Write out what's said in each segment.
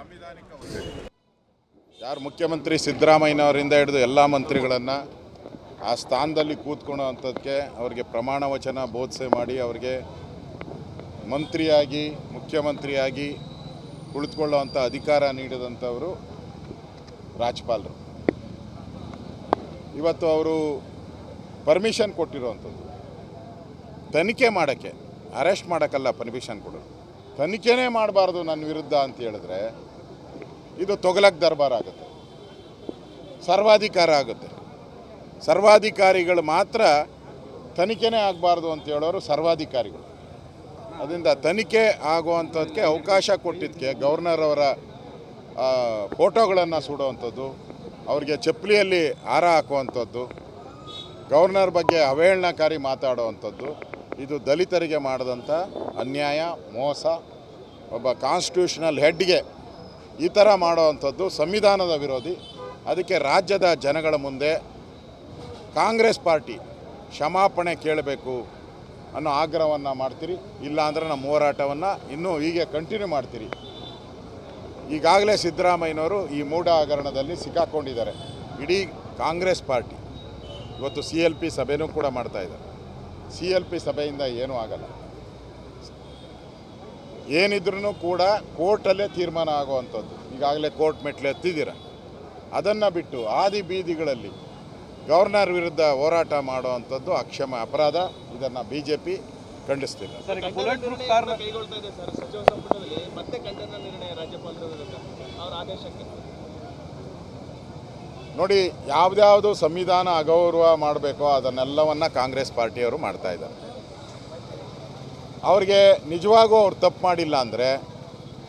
ಸಾಂವಿಧಾನಿಕ ಯಾರು ಮುಖ್ಯಮಂತ್ರಿ ಸಿದ್ದರಾಮಯ್ಯನವರಿಂದ ಹಿಡಿದು ಎಲ್ಲ ಮಂತ್ರಿಗಳನ್ನು ಆ ಸ್ಥಾನದಲ್ಲಿ ಕೂತ್ಕೊಳ್ಳೋ ಅಂಥದ್ದಕ್ಕೆ ಅವರಿಗೆ ಪ್ರಮಾಣ ವಚನ ಬೋಧಿಸೆ ಮಾಡಿ ಅವರಿಗೆ ಮಂತ್ರಿಯಾಗಿ, ಮುಖ್ಯಮಂತ್ರಿಯಾಗಿ ಕುಳಿತುಕೊಳ್ಳುವಂಥ ಅಧಿಕಾರ ನೀಡಿದಂಥವರು ರಾಜ್ಯಪಾಲರು. ಇವತ್ತು ಅವರು ಪರ್ಮಿಷನ್ ಕೊಟ್ಟಿರುವಂಥದ್ದು ತನಿಖೆ ಮಾಡೋಕ್ಕೆ ಅರೆಸ್ಟ್ ಮಾಡೋಕ್ಕಲ್ಲ ಪರ್ಮಿಷನ್ ಕೊಡೋದು ತನಿಖೆನೇ ಮಾಡಬಾರ್ದು ನನ್ನ ವಿರುದ್ಧ ಅಂತ ಹೇಳಿದ್ರೆ ಇದು ತೊಗಲಕ್ ದರ್ಬಾರ್ ಆಗುತ್ತೆ. ಸರ್ವಾಧಿಕಾರ ಆಗುತ್ತೆ. ಸರ್ವಾಧಿಕಾರಿಗಳು ಮಾತ್ರ ತನಿಖೆನೇ ಆಗಬಾರ್ದು ಅಂತ ಹೇಳೋರು ಸರ್ವಾಧಿಕಾರಿಗಳು. ಅದರಿಂದ ತನಿಖೆ ಆಗುವಂಥದ್ದಕ್ಕೆ ಅವಕಾಶ ಕೊಟ್ಟಿದ್ದಕ್ಕೆ ಗವರ್ನರ್ ಅವರ ಫೋಟೋಗಳನ್ನು ಸುಡುವಂಥದ್ದು, ಅವರಿಗೆ ಚಪ್ಪಲಿಯಲ್ಲಿ ಹಾರ ಹಾಕುವಂಥದ್ದು, ಗವರ್ನರ್ ಬಗ್ಗೆ ಅವಹೇಳನಕಾರಿ ಮಾತಾಡುವಂಥದ್ದು ಇದು ದಲಿತರಿಗೆ ಮಾಡಿದಂಥ ಅನ್ಯಾಯ, ಮೋಸ, ಒಬ್ಬ ಕಾನ್ಸ್ಟಿಟ್ಯೂಷನಲ್ ಹೆಡ್ಗೆ ಈ ಥರ ಮಾಡುವಂಥದ್ದು ಸಂವಿಧಾನದ ವಿರೋಧಿ. ಅದಕ್ಕೆ ರಾಜ್ಯದ ಜನಗಳ ಮುಂದೆ ಕಾಂಗ್ರೆಸ್ ಪಾರ್ಟಿ ಕ್ಷಮಾಪಣೆ ಕೇಳಬೇಕು ಅನ್ನೋ ಆಗ್ರಹವನ್ನು ಮಾಡ್ತೀರಿ, ಇಲ್ಲಾಂದರೆ ನಮ್ಮ ಹೋರಾಟವನ್ನು ಇನ್ನೂ ಹೀಗೆ ಕಂಟಿನ್ಯೂ ಮಾಡ್ತೀರಿ. ಈಗಾಗಲೇ ಸಿದ್ದರಾಮಯ್ಯನವರು ಈ ಮೂಢ ಹಗರಣದಲ್ಲಿ ಸಿಕ್ಕಾಕೊಂಡಿದ್ದಾರೆ. ಇಡೀ ಕಾಂಗ್ರೆಸ್ ಪಾರ್ಟಿ, ಇವತ್ತು ಸಿ ಎಲ್ ಪಿ ಸಭೆನೂ ಕೂಡ ಮಾಡ್ತಾ ಇದ್ದಾರೆ. ಸಿ ಎಲ್ ಪಿ ಸಭೆಯಿಂದ ಏನೂ ಆಗಲ್ಲ. ಏನಿದ್ರೂ ಕೂಡ ಕೋರ್ಟಲ್ಲೇ ತೀರ್ಮಾನ ಆಗುವಂಥದ್ದು. ಈಗಾಗಲೇ ಕೋರ್ಟ್ ಮೆಟ್ಲು ಎತ್ತಿದ್ದೀರ. ಅದನ್ನು ಬಿಟ್ಟು ಆದಿ ಬೀದಿಗಳಲ್ಲಿ ಗವರ್ನರ್ ವಿರುದ್ಧ ಹೋರಾಟ ಮಾಡುವಂಥದ್ದು ಅಕ್ಷಮ ಅಪರಾಧ. ಇದನ್ನು ಬಿ ಜೆ ಪಿ ಖಂಡಿಸ್ತಿಲ್ಲ ಸರ್ ಬುಲೆಟ್ ಪ್ರೂಫ್ ಕಾರ್ ಕೈಗೊಳ್ತಾ ಇದೆ ಸರ್ ಸಚಿವ ಸಂಪುಟದಲ್ಲಿ. ಮತ್ತೆ ಖಂಡನ ನಿರ್ಣಯ ರಾಜ್ಯಪಾಲರ ಅವರ ಆದೇಶಕ್ಕೆ. ನೋಡಿ, ಯಾವುದ್ಯಾವುದು ಸಂವಿಧಾನ ಅಗೌರವ ಮಾಡಬೇಕೋ ಅದನ್ನೆಲ್ಲವನ್ನು ಕಾಂಗ್ರೆಸ್ ಪಾರ್ಟಿಯವರು ಮಾಡ್ತಾ ಇದ್ದಾರೆ. ಅವ್ರಿಗೆ ನಿಜವಾಗೂ ಅವ್ರು ತಪ್ಪು ಮಾಡಿಲ್ಲ ಅಂದರೆ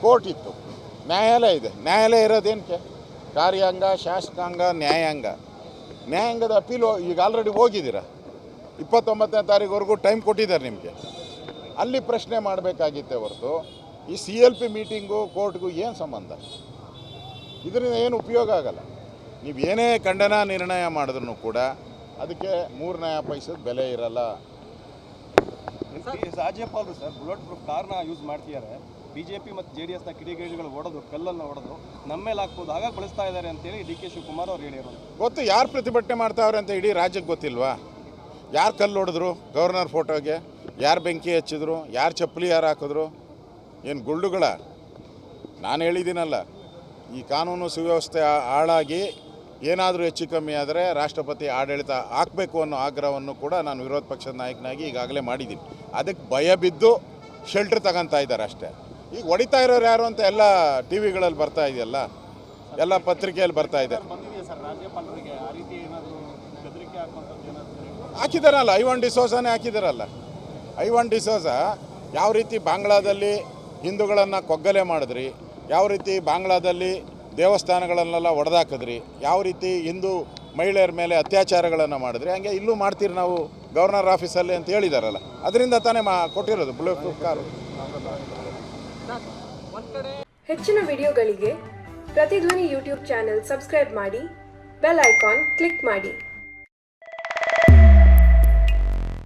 ಕೋರ್ಟ್ ಇತ್ತು. ನ್ಯಾಯಾಲಯ ಇದೆ. ನ್ಯಾಯಾಲಯ ಇರೋದೇನಕ್ಕೆ ಕಾರ್ಯಾಂಗ, ಶಾಸಕಾಂಗ, ನ್ಯಾಯಾಂಗ. ನ್ಯಾಯಾಂಗದ ಅಪೀಲು ಈಗ ಆಲ್ರೆಡಿ ಹೋಗಿದ್ದೀರ? ಇಪ್ಪತ್ತೊಂಬತ್ತನೇ ತಾರೀಕುವರೆಗೂ ಟೈಮ್ ಕೊಟ್ಟಿದ್ದಾರೆ ನಿಮಗೆ. ಅಲ್ಲಿ ಪ್ರಶ್ನೆ ಮಾಡಬೇಕಾಗಿತ್ತೆ ಹೊರತು, ಈ ಸಿ ಎಲ್ ಪಿ ಮೀಟಿಂಗು, ಕೋರ್ಟ್ಗೂ ಏನು ಸಂಬಂಧ? ಇದರಿಂದ ಏನು ಉಪಯೋಗ ಆಗಲ್ಲ. ನೀವು ಏನೇ ಖಂಡನ ನಿರ್ಣಯ ಮಾಡಿದ್ರು ಕೂಡ ಅದಕ್ಕೆ ಮೂರು ನಯ ಪೈಸದ ಬೆಲೆ ಇರಲ್ಲ. ರಾಜ್ಯಪಾಲರು ಸರ್ ಬುಲೆಟ್ ಪ್ರೂಫ್ ಕಾರ್ನ ಯೂಸ್ ಮಾಡ್ತಿದ್ದಾರೆ. ಬಿಜೆಪಿ ಮತ್ತು ಜೆ ಡಿ ಎಸ್ನ ಕಿಡಿಗೇಡಿಗಳು ಹೊಡೆದು ಕಲ್ಲನ್ನು ಹೊಡೆದು ನಮ್ಮ ಮೇಲೆ ಹಾಕ್ಬೋದು. ಹಾಗಾಗಿ ಬಳಸ್ತಾ ಇದ್ದಾರೆ ಅಂತೇಳಿ ಡಿ ಕೆ ಶಿವಕುಮಾರ್ ಅವ್ರು ಹೇಳಿರೋದು. ಗೊತ್ತು ಯಾರು ಪ್ರತಿಭಟನೆ ಮಾಡ್ತಾವ್ರೆ ಅಂತ ಇಡೀ ರಾಜ್ಯಕ್ಕೆ ಗೊತ್ತಿಲ್ವಾ? ಯಾರು ಕಲ್ಲು ಹೊಡೆದ್ರು ಗವರ್ನರ್ ಫೋಟೋಗೆ? ಯಾರು ಬೆಂಕಿ ಹಚ್ಚಿದ್ರು? ಯಾರು ಚಪ್ಪಲಿ ಯಾರು ಹಾಕಿದ್ರು? ಏನು ಗುಳ್ಳುಗಳ? ನಾನು ಹೇಳಿದ್ದೀನಲ್ಲ ಈ ಕಾನೂನು ಸುವ್ಯವಸ್ಥೆ ಹಾಳಾಗಿ ಏನಾದರೂ ಹೆಚ್ಚು ಕಮ್ಮಿ ಆದರೆ ರಾಷ್ಟ್ರಪತಿ ಆಡಳಿತ ಹಾಕಬೇಕು ಅನ್ನೋ ಆಗ್ರಹವನ್ನು ಕೂಡ ನಾನು ವಿರೋಧ ಪಕ್ಷದ ನಾಯಕನಾಗಿ ಈಗಾಗಲೇ ಮಾಡಿದ್ದೀನಿ. ಅದಕ್ಕೆ ಭಯ ಬಿದ್ದು ಶೆಲ್ಟರ್ ತಗೊಂತಾ ಇದ್ದಾರೆ ಅಷ್ಟೇ. ಈಗ ಹೊಡಿತಾ ಇರೋರು ಯಾರು ಅಂತ ಎಲ್ಲ ಟಿ ವಿಗಳಲ್ಲಿ ಬರ್ತಾ ಇದೆಯಲ್ಲ? ಎಲ್ಲ ಪತ್ರಿಕೆಯಲ್ಲಿ ಬರ್ತಾ ಇದೆ. ಹಾಕಿದಾರಲ್ಲ, ಐ ಒನ್ ಏನಾದರೂ ಹಾಕಿದಾರಲ್ಲ. ಒನ್ ಡಿಸೋಜ ಯಾವ ರೀತಿ ಬಾಂಗ್ಲಾದಲ್ಲಿ ಹಿಂದೂಗಳನ್ನು ಕೊಗ್ಗಲೆ ಮಾಡಿದ್ರಿ, ಯಾವ ರೀತಿ ಬಾಂಗ್ಲಾದಲ್ಲಿ ದೇವಸ್ಥಾನಗಳನ್ನೆಲ್ಲ ಒಡೆದಾಕಿದ್ರಿ. ಯಾವ ರೀತಿ ಹಿಂದೂ ಮಹಿಳೆಯರ ಮೇಲೆ ಅತ್ಯಾಚಾರಗಳನ್ನು ಮಾಡಿದ್ರಿ? ಹಂಗೆ ಇಲ್ಲೂ ಮಾಡ್ತೀರಿ ನಾವು ಗವರ್ನರ್ ಆಫೀಸಲ್ಲಿ ಅಂತ ಹೇಳಿದಾರಲ್ಲ. ಅದರಿಂದ ತಾನೇ ಮಾ ಕೊಟ್ಟಿರೋದು ಬ್ಲೂ ಪ್ರೂಫ್ ಕಾರು ಹೆಚ್ಚಿನ ವಿಡಿಯೋಗಳಿಗೆ ಪ್ರತಿಧ್ವನಿ ಯೂಟ್ಯೂಬ್ ಚಾನೆಲ್ ಸಬ್ಸ್ಕ್ರೈಬ್ ಮಾಡಿ, ಬೆಲ್ ಐಕಾನ್ ಕ್ಲಿಕ್ ಮಾಡಿ.